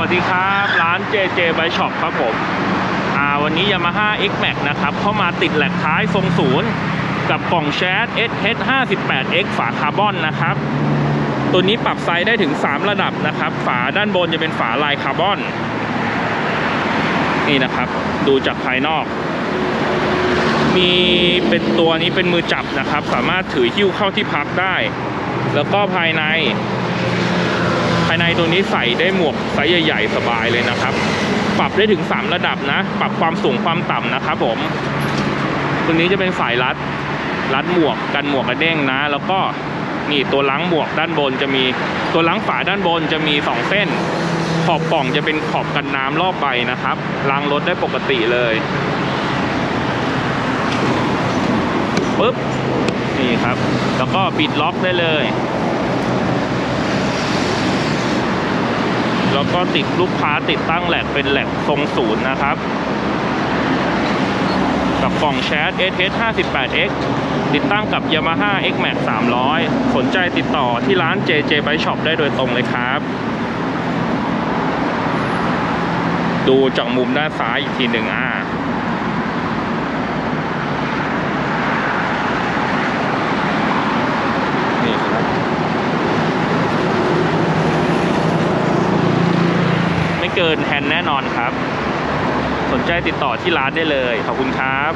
วัสดีครับ ร้าน JJ Bike Shop ครับผมอ่าวันนี้ Yamaha X Max นะครับ เข้ามาติดแหลกท้ายทรงศูนย์กับกล่องแชท SH 58X ฝาคาร์บอนนะครับ ตัวนี้ปรับไซส์ได้ถึง 3 ระดับนะครับ ฝาด้านบนจะเป็นฝาลายคาร์บอน นี่นะครับ ดูจากภายนอก มีเป็นตัวนี้เป็นมือจับนะครับ สามารถถือหิ้วเข้าที่พักได้ แล้วก็ภายใน ภายในตัวนี้ใส่ได้หมวกไซส์ใหญ่ๆสบายเลยนะครับ ปรับได้ถึง 3 ระดับนะ ปรับความสูงความต่ำนะครับผมตัวนี้จะเป็นสายรัดรัดหมวกกันหมวกกระเด้งนะ แล้วก็นี่ตัวล้างหมวกด้านบนจะมีตัวล้างฝาด้านบนจะมี 2 เส้น ขอบกล่องจะเป็นขอบกันน้ำรอบใบนะครับล้างรถได้ปกติเลยปึ๊บนี่ครับ แล้วก็ปิดล็อกได้เลย แล้วก็ติดลูกค้าติดตั้งแหลกเป็นแหลกทรงศูนย์นะครับ กับกล่องแชท SH 58X ติดตั้งกับ Yamaha X Max 300 สนใจติดต่อที่ร้าน JJ Bike Shop ได้โดยตรงเลยครับ ดูจากมุมด้านซ้ายอีกทีหนึ่งอ่า นี่ครับ ไม่ เกินแฮนแน่นอนครับ สนใจติดต่อที่ร้านได้เลย ขอบคุณครับ